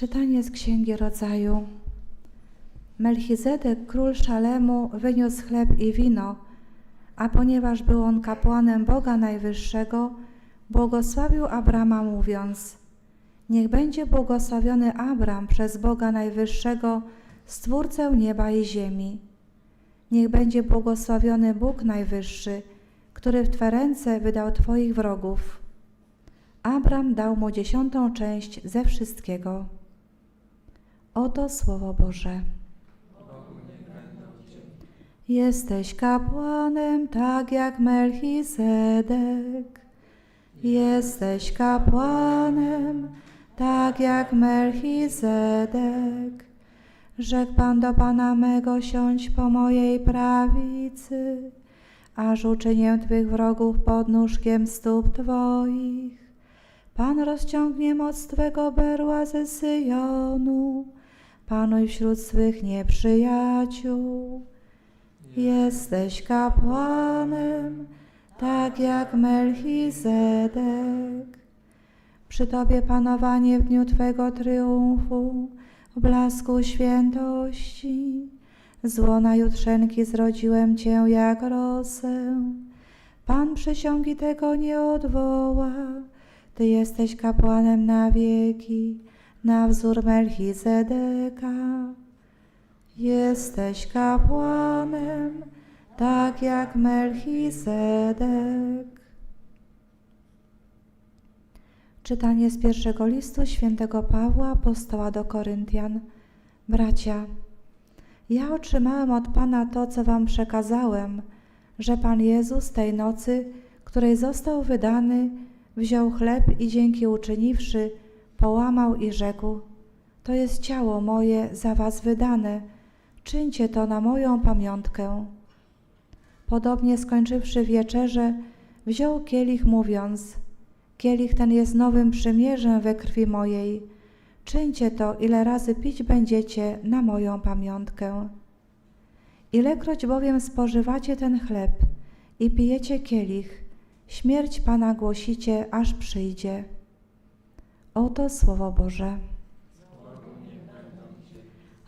Czytanie z Księgi Rodzaju. Melchizedek, król Szalemu, wyniósł chleb i wino, a ponieważ był on kapłanem Boga Najwyższego, błogosławił Abrama, mówiąc: Niech będzie błogosławiony Abram przez Boga Najwyższego, Stwórcę nieba i ziemi. Niech będzie błogosławiony Bóg Najwyższy, który w Twe ręce wydał Twoich wrogów. Abram dał mu dziesiątą część ze wszystkiego. Oto Słowo Boże. Jesteś kapłanem tak jak Melchizedek. Jesteś kapłanem tak jak Melchizedek. Rzekł Pan do Pana mego, siądź po mojej prawicy, aż uczynię Twych wrogów podnóżkiem stóp Twoich. Pan rozciągnie moc Twego berła ze Syjonu, panuj wśród swych nieprzyjaciół. Jesteś kapłanem, tak jak Melchizedek. Przy Tobie panowanie w dniu Twego triumfu, w blasku świętości. Z łona jutrzenki zrodziłem Cię jak rosę. Pan przysiągi tego nie odwoła. Ty jesteś kapłanem na wieki, na wzór Melchizedeka. Jesteś kapłanem, tak jak Melchizedek. Czytanie z pierwszego listu świętego Pawła, apostoła do Koryntian. Bracia, ja otrzymałem od Pana to, co wam przekazałem, że Pan Jezus tej nocy, której został wydany, wziął chleb i dzięki uczyniwszy, połamał i rzekł: To jest ciało moje za was wydane, czyńcie to na moją pamiątkę. Podobnie skończywszy wieczerzę, wziął kielich, mówiąc: Kielich ten jest nowym przymierzem we krwi mojej. Czyńcie to, ile razy pić będziecie na moją pamiątkę. Ilekroć bowiem spożywacie ten chleb i pijecie kielich, śmierć Pana głosicie, aż przyjdzie. Oto Słowo Boże.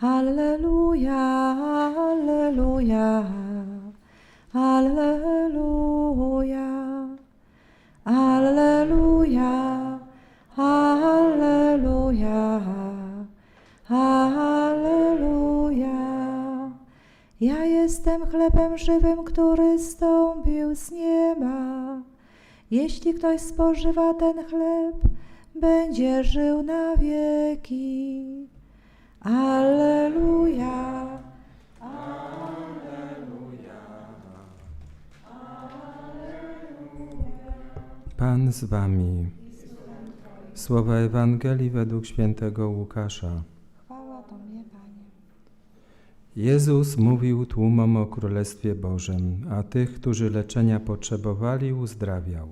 Alleluja, Alleluja, Alleluja, Alleluja, Alleluja, Alleluja. Ja jestem chlebem żywym, który stąpił z nieba. Jeśli ktoś spożywa ten chleb, będzie żył na wieki. Alleluja. Pan z wami. Słowa Ewangelii według świętego Łukasza. Chwała Tobie, Panie. Jezus mówił tłumom o Królestwie Bożym, a tych, którzy leczenia potrzebowali, uzdrawiał.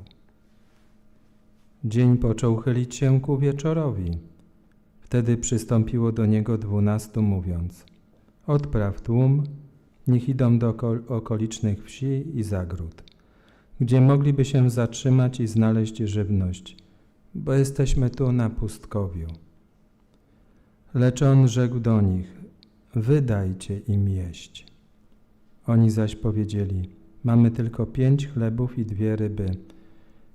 Dzień począł chylić się ku wieczorowi. Wtedy przystąpiło do niego dwunastu, mówiąc: Odpraw tłum, niech idą do oko- okolicznych wsi i zagród, gdzie mogliby się zatrzymać i znaleźć żywność, bo jesteśmy tu na pustkowiu. Lecz on rzekł do nich: Wydajcie im jeść. Oni zaś powiedzieli: Mamy tylko pięć chlebów i dwie ryby.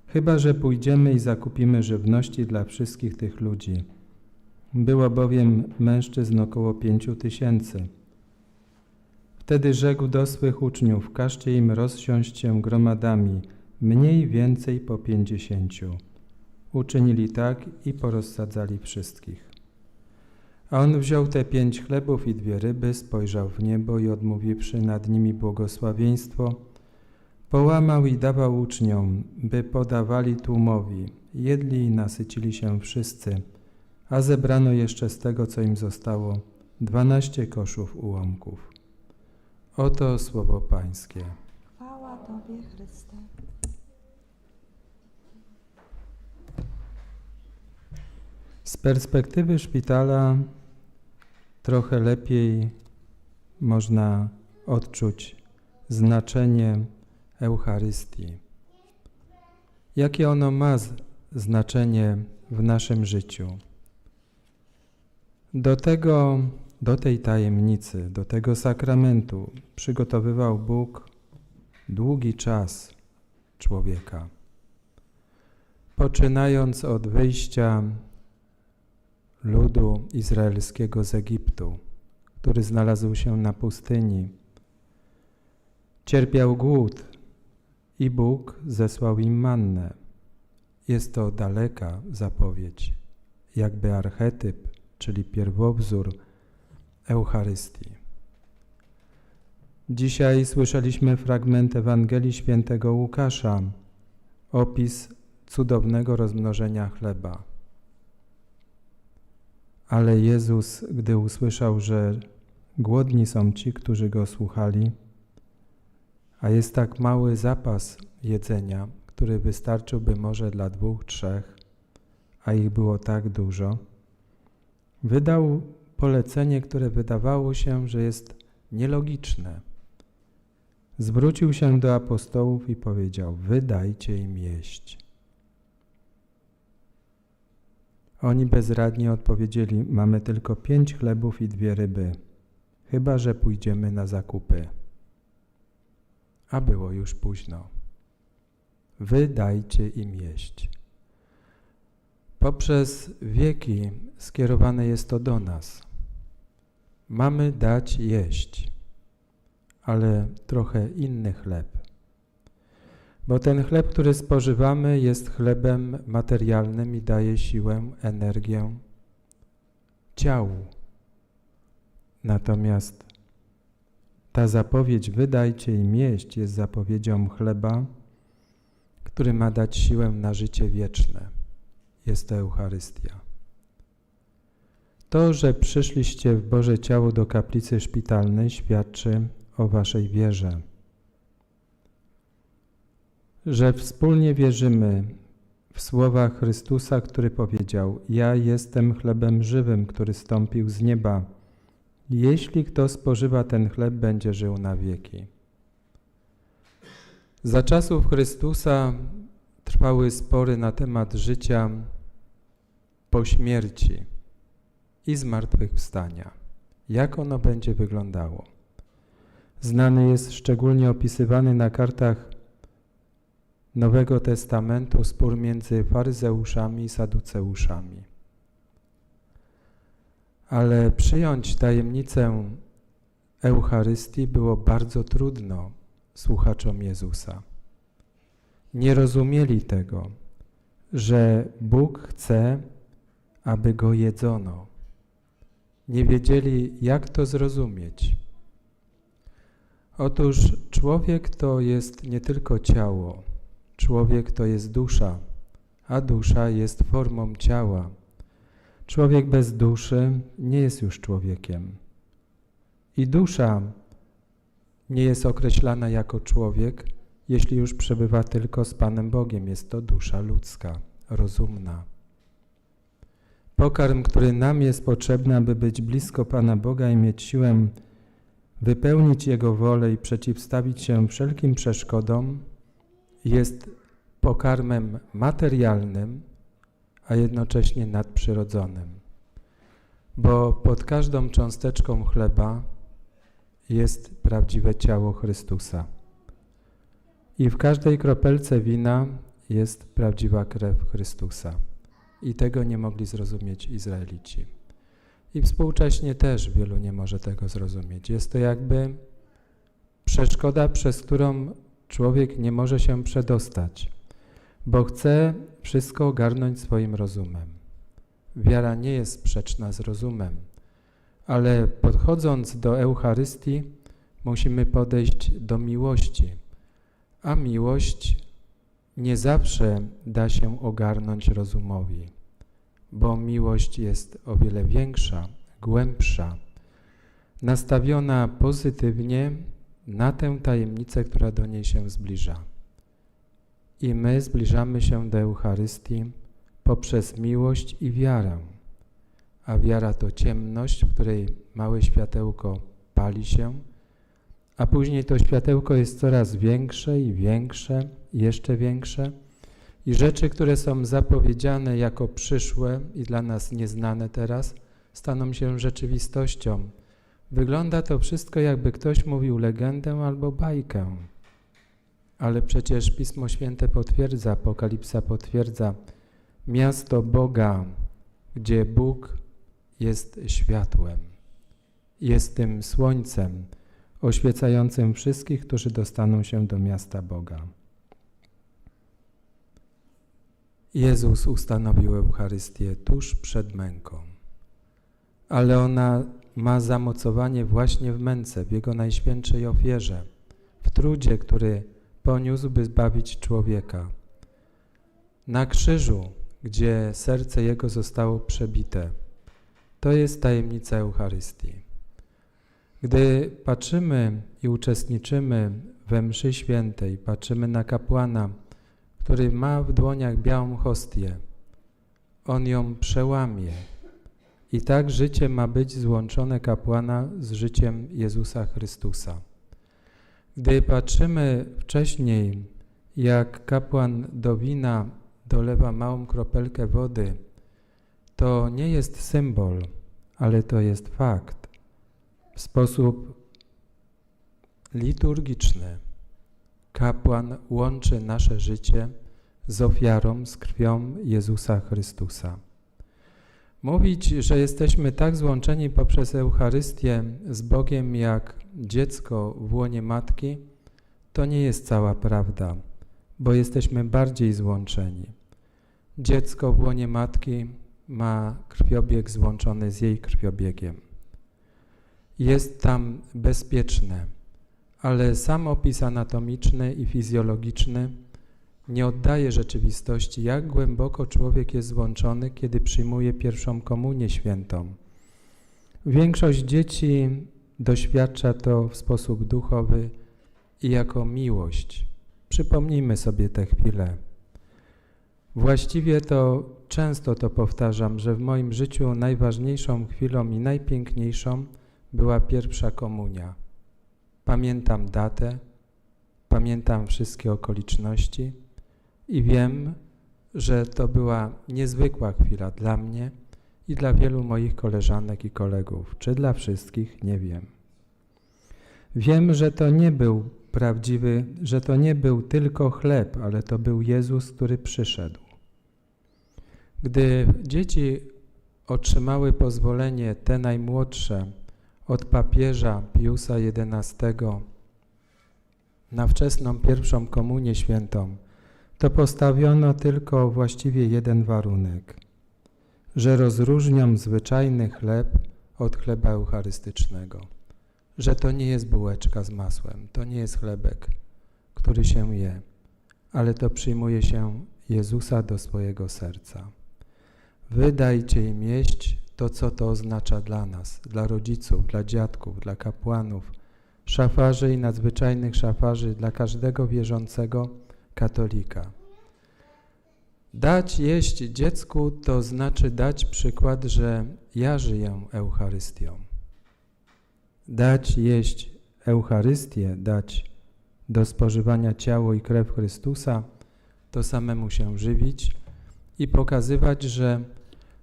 Chyba, że pójdziemy i zakupimy żywności dla wszystkich tych ludzi. Było bowiem mężczyzn około pięciu tysięcy. Wtedy rzekł do swych uczniów: Każcie im rozsiąść się gromadami, mniej więcej po pięćdziesięciu. Uczynili tak i porozsadzali wszystkich. A on wziął te pięć chlebów i dwie ryby, spojrzał w niebo i odmówiwszy nad nimi błogosławieństwo, połamał i dawał uczniom, by podawali tłumowi. Jedli i nasycili się wszyscy, a zebrano jeszcze z tego, co im zostało, dwanaście koszów ułomków. Oto słowo Pańskie. Chwała Tobie, Chryste. Z perspektywy szpitala trochę lepiej można odczuć znaczenie Eucharystii. Jakie ono ma znaczenie w naszym życiu? Do tego, do tej tajemnicy, do tego sakramentu przygotowywał Bóg długi czas człowieka. Poczynając od wyjścia ludu izraelskiego z Egiptu, który znalazł się na pustyni, cierpiał głód i Bóg zesłał im mannę. Jest to daleka zapowiedź, jakby archetyp, czyli pierwowzór Eucharystii. Dzisiaj słyszeliśmy fragment Ewangelii Świętego Łukasza, opis cudownego rozmnożenia chleba. Ale Jezus, gdy usłyszał, że głodni są ci, którzy go słuchali, a jest tak mały zapas jedzenia, który wystarczyłby może dla dwóch, trzech, a ich było tak dużo, wydał polecenie, które wydawało się, że jest nielogiczne. Zwrócił się do apostołów i powiedział: Wydajcie im jeść. Oni bezradnie odpowiedzieli: Mamy tylko pięć chlebów i dwie ryby, chyba że pójdziemy na zakupy. A było już późno. Wydajcie im jeść. Poprzez wieki skierowane jest to do nas. Mamy dać jeść, ale trochę inny chleb. Bo ten chleb, który spożywamy, jest chlebem materialnym i daje siłę, energię ciału. Natomiast ta zapowiedź wydajcie im jeść jest zapowiedzią chleba, który ma dać siłę na życie wieczne. Jest to Eucharystia. To, że przyszliście w Boże Ciało do kaplicy szpitalnej świadczy o Waszej wierze. Że wspólnie wierzymy w słowa Chrystusa, który powiedział: Ja jestem chlebem żywym, który stąpił z nieba. Jeśli kto spożywa ten chleb, będzie żył na wieki. Za czasów Chrystusa trwały spory na temat życia po śmierci i zmartwychwstania. Jak ono będzie wyglądało? Znany jest szczególnie opisywany na kartach Nowego Testamentu spór między faryzeuszami i saduceuszami. Ale przyjąć tajemnicę Eucharystii było bardzo trudno słuchaczom Jezusa. Nie rozumieli tego, że Bóg chce, aby Go jedzono. Nie wiedzieli, jak to zrozumieć. Otóż człowiek to jest nie tylko ciało, człowiek to jest dusza, a dusza jest formą ciała. Człowiek bez duszy nie jest już człowiekiem. I dusza nie jest określana jako człowiek, jeśli już przebywa tylko z Panem Bogiem. Jest to dusza ludzka, rozumna. Pokarm, który nam jest potrzebny, aby być blisko Pana Boga i mieć siłę wypełnić Jego wolę i przeciwstawić się wszelkim przeszkodom, jest pokarmem materialnym, a jednocześnie nadprzyrodzonym. Bo pod każdą cząsteczką chleba jest prawdziwe ciało Chrystusa. I w każdej kropelce wina jest prawdziwa krew Chrystusa. I tego nie mogli zrozumieć Izraelici. I współcześnie też wielu nie może tego zrozumieć. Jest to jakby przeszkoda, przez którą człowiek nie może się przedostać, bo chce wszystko ogarnąć swoim rozumem. Wiara nie jest sprzeczna z rozumem, ale podchodząc do Eucharystii, musimy podejść do miłości, a miłość nie zawsze da się ogarnąć rozumowi, bo miłość jest o wiele większa, głębsza, nastawiona pozytywnie na tę tajemnicę, która do niej się zbliża. I my zbliżamy się do Eucharystii poprzez miłość i wiarę. A wiara to ciemność, w której małe światełko pali się, a później to światełko jest coraz większe i większe, i jeszcze większe. I rzeczy, które są zapowiedziane jako przyszłe i dla nas nieznane teraz, staną się rzeczywistością. Wygląda to wszystko, jakby ktoś mówił legendę albo bajkę. Ale przecież Pismo Święte potwierdza, Apokalipsa potwierdza, miasto Boga, gdzie Bóg jest światłem, jest tym słońcem oświecającym wszystkich, którzy dostaną się do miasta Boga. Jezus ustanowił Eucharystię tuż przed męką, ale ona ma zamocowanie właśnie w męce, w Jego najświętszej ofierze, w trudzie, który poniósł, by zbawić człowieka. Na krzyżu, gdzie serce Jego zostało przebite. To jest tajemnica Eucharystii. Gdy patrzymy i uczestniczymy we mszy świętej, patrzymy na kapłana, który ma w dłoniach białą hostię, on ją przełamie. I tak życie ma być złączone kapłana z życiem Jezusa Chrystusa. Gdy patrzymy wcześniej, jak kapłan do wina dolewa małą kropelkę wody, to nie jest symbol, ale to jest fakt. W sposób liturgiczny kapłan łączy nasze życie z ofiarą, z krwią Jezusa Chrystusa. Mówić, że jesteśmy tak złączeni poprzez Eucharystię z Bogiem jak dziecko w łonie matki, to nie jest cała prawda, bo jesteśmy bardziej złączeni. Dziecko w łonie matki ma krwiobieg złączony z jej krwiobiegiem. Jest tam bezpieczne, ale sam opis anatomiczny i fizjologiczny nie oddaje rzeczywistości, jak głęboko człowiek jest złączony, kiedy przyjmuje pierwszą komunię świętą. Większość dzieci doświadcza to w sposób duchowy i jako miłość. Przypomnijmy sobie tę chwilę. Właściwie to często to powtarzam, że w moim życiu najważniejszą chwilą i najpiękniejszą była pierwsza komunia. Pamiętam datę, pamiętam wszystkie okoliczności i wiem, że to była niezwykła chwila dla mnie i dla wielu moich koleżanek i kolegów, czy dla wszystkich, nie wiem. Wiem, że to nie był prawdziwy, że to nie był tylko chleb, ale to był Jezus, który przyszedł. Gdy dzieci otrzymały pozwolenie, te najmłodsze, od papieża Piusa XI na wczesną pierwszą komunię świętą, to postawiono tylko właściwie jeden warunek, że rozróżniam zwyczajny chleb od chleba eucharystycznego, że to nie jest bułeczka z masłem, to nie jest chlebek, który się je, ale to przyjmuje się Jezusa do swojego serca. Wydajcie im jeść to, co to oznacza dla nas, dla rodziców, dla dziadków, dla kapłanów, szafarzy i nadzwyczajnych szafarzy, dla każdego wierzącego katolika. Dać jeść dziecku to znaczy dać przykład, że ja żyję Eucharystią. Dać jeść Eucharystię, dać do spożywania ciało i krew Chrystusa, to samemu się żywić i pokazywać, że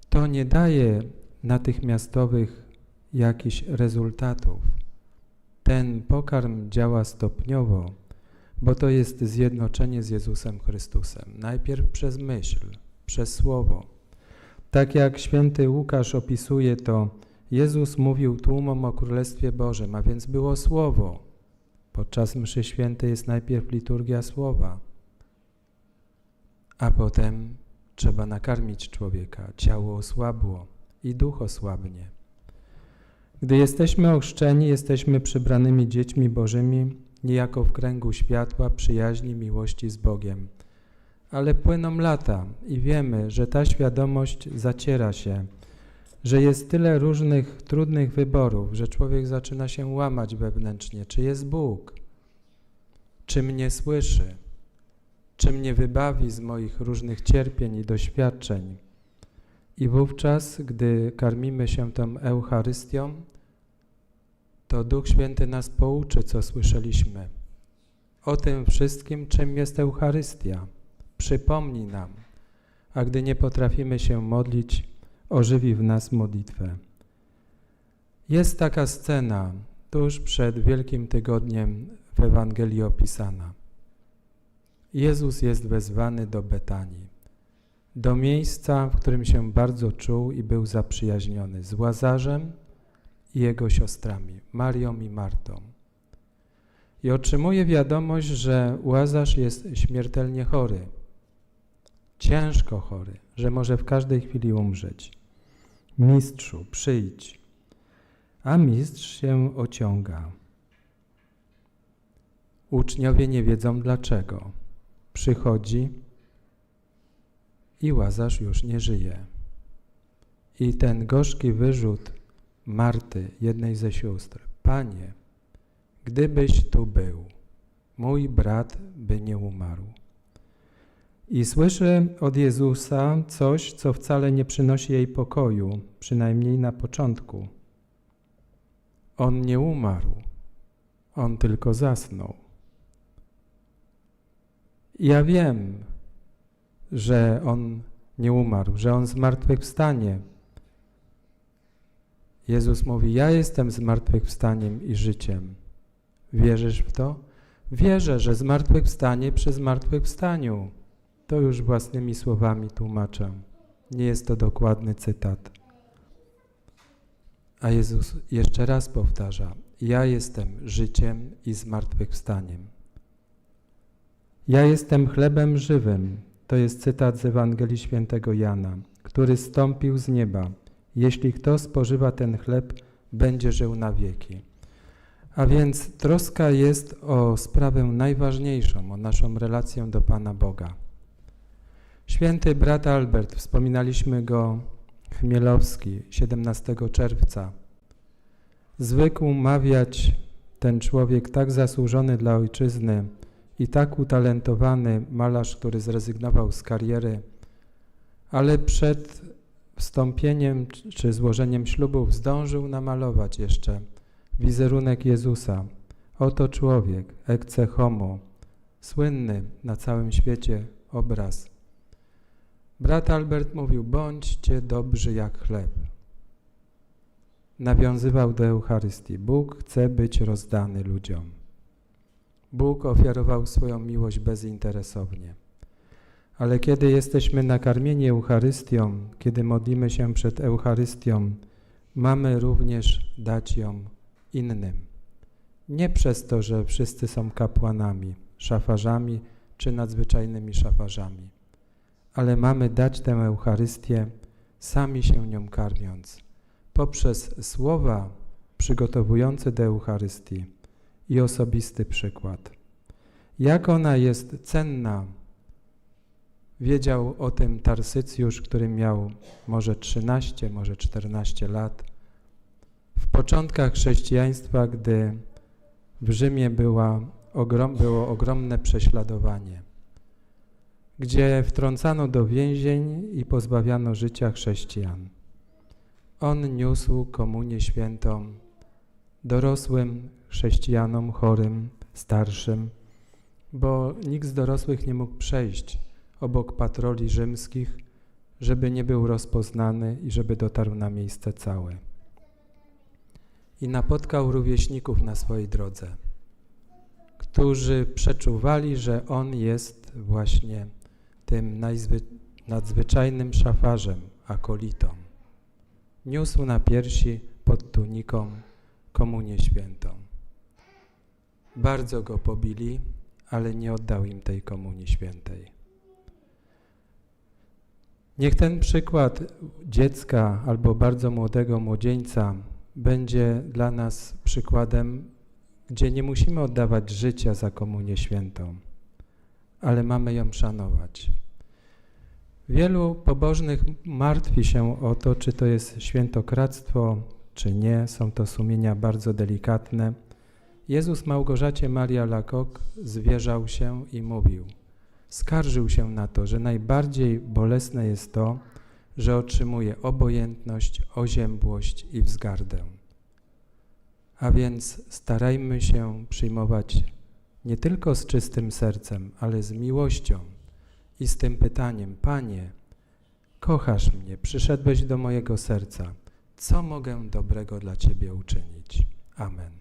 to nie daje natychmiastowych jakichś rezultatów. Ten pokarm działa stopniowo, bo to jest zjednoczenie z Jezusem Chrystusem. Najpierw przez myśl, przez słowo. Tak jak święty Łukasz opisuje to, Jezus mówił tłumom o Królestwie Bożym, a więc było słowo. Podczas mszy świętej jest najpierw liturgia słowa, a potem trzeba nakarmić człowieka. Ciało osłabło i duch osłabnie. Gdy jesteśmy ochrzczeni, jesteśmy przybranymi dziećmi Bożymi, niejako w kręgu światła, przyjaźni, miłości z Bogiem. Ale płyną lata i wiemy, że ta świadomość zaciera się, że jest tyle różnych trudnych wyborów, że człowiek zaczyna się łamać wewnętrznie. Czy jest Bóg? Czy mnie słyszy? Czy mnie wybawi z moich różnych cierpień i doświadczeń? I wówczas, gdy karmimy się tą Eucharystią, to Duch Święty nas pouczy, co słyszeliśmy. O tym wszystkim, czym jest Eucharystia. Przypomni nam, a gdy nie potrafimy się modlić, ożywi w nas modlitwę. Jest taka scena tuż przed Wielkim Tygodniem w Ewangelii opisana. Jezus jest wezwany do Betanii, do miejsca, w którym się bardzo czuł i był zaprzyjaźniony z Łazarzem jego siostrami, Marią i Martą. I otrzymuje wiadomość, że Łazarz jest śmiertelnie chory, ciężko chory, że może w każdej chwili umrzeć. Mistrzu, przyjdź. A mistrz się ociąga. Uczniowie nie wiedzą dlaczego. Przychodzi i Łazarz już nie żyje. I ten gorzki wyrzut Marty, jednej ze sióstr. Panie, gdybyś tu był, mój brat by nie umarł. I słyszę od Jezusa coś, co wcale nie przynosi jej pokoju, przynajmniej na początku. On nie umarł, on tylko zasnął. Ja wiem, że on nie umarł, że on zmartwychwstanie. Jezus mówi: Ja jestem zmartwychwstaniem i życiem. Wierzysz w to? Wierzę, że zmartwychwstanie przy zmartwychwstaniu. To już własnymi słowami tłumaczę. Nie jest to dokładny cytat. A Jezus jeszcze raz powtarza: Ja jestem życiem i zmartwychwstaniem. Ja jestem chlebem żywym. To jest cytat z Ewangelii Świętego Jana, który stąpił z nieba. Jeśli kto spożywa ten chleb, będzie żył na wieki. A więc troska jest o sprawę najważniejszą, o naszą relację do Pana Boga. Święty brat Albert, wspominaliśmy go Chmielowski 17 czerwca. Zwykł mawiać ten człowiek tak zasłużony dla ojczyzny i tak utalentowany malarz, który zrezygnował z kariery, ale przed wstąpieniem czy złożeniem ślubów zdążył namalować jeszcze wizerunek Jezusa. Oto człowiek, ecce homo, słynny na całym świecie obraz. Brat Albert mówił, bądźcie dobrzy jak chleb. Nawiązywał do Eucharystii. Bóg chce być rozdany ludziom. Bóg ofiarował swoją miłość bezinteresownie. Ale kiedy jesteśmy nakarmieni Eucharystią, kiedy modlimy się przed Eucharystią, mamy również dać ją innym. Nie przez to, że wszyscy są kapłanami, szafarzami czy nadzwyczajnymi szafarzami, ale mamy dać tę Eucharystię, sami się nią karmiąc, poprzez słowa przygotowujące do Eucharystii i osobisty przykład. Jak ona jest cenna, wiedział o tym Tarsycjusz, który miał może 13, może 14 lat. W początkach chrześcijaństwa, gdy w Rzymie była, ogrom, było ogromne prześladowanie, gdzie wtrącano do więzień i pozbawiano życia chrześcijan. On niósł komunię świętą dorosłym chrześcijanom, chorym, starszym, bo nikt z dorosłych nie mógł przejść obok patroli rzymskich, żeby nie był rozpoznany i żeby dotarł na miejsce całe. I napotkał rówieśników na swojej drodze, którzy przeczuwali, że on jest właśnie tym nadzwyczajnym szafarzem, akolitą. Niósł na piersi pod tuniką komunię świętą. Bardzo go pobili, ale nie oddał im tej komunii świętej. Niech ten przykład dziecka albo bardzo młodego młodzieńca będzie dla nas przykładem, gdzie nie musimy oddawać życia za komunię świętą, ale mamy ją szanować. Wielu pobożnych martwi się o to, czy to jest świętokradztwo, czy nie. Są to sumienia bardzo delikatne. Jezus Małgorzacie Maria Lakok zwierzał się i mówił – skarżył się na to, że najbardziej bolesne jest to, że otrzymuje obojętność, oziębłość i wzgardę. A więc starajmy się przyjmować nie tylko z czystym sercem, ale z miłością i z tym pytaniem: Panie, kochasz mnie, przyszedłeś do mojego serca, co mogę dobrego dla Ciebie uczynić. Amen.